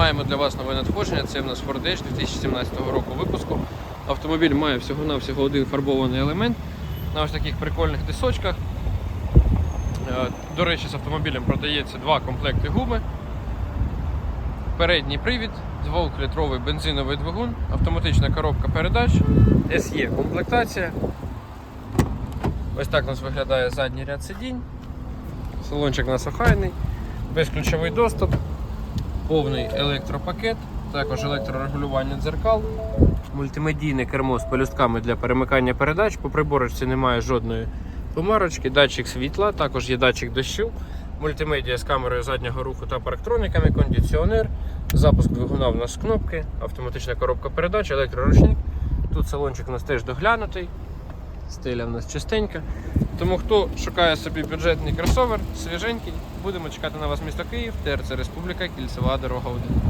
Маємо для вас нове надходження. Це в нас Ford Edge 2017 року випуску. Автомобіль має всього-навсього один фарбований елемент на ось таких прикольних дисочках. Е, До речі, з автомобілем продається два комплекти гуми. Передній привід, 2-літровий бензиновий двигун, автоматична коробка передач, SE комплектація. Ось так у нас виглядає задній ряд сидінь. Салончик у нас охайний, безключовий доступ, повний електропакет, також електрорегулювання дзеркал, мультимедійне кермо з пелюстками для перемикання передач. По приборочці немає жодної помарочки, датчик світла, також є датчик дощу, мультимедіа з камерою заднього руху та парктрониками, кондиціонер, запуск двигуна в нас з кнопки, автоматична коробка передач, електроручник. Тут салончик у нас теж доглянутий, стиля в нас частенька. Тому хто шукає собі бюджетний кросовер, свіженький, будемо чекати на вас місто Київ, ТРЦ Республіка, Кільцева дорога 1.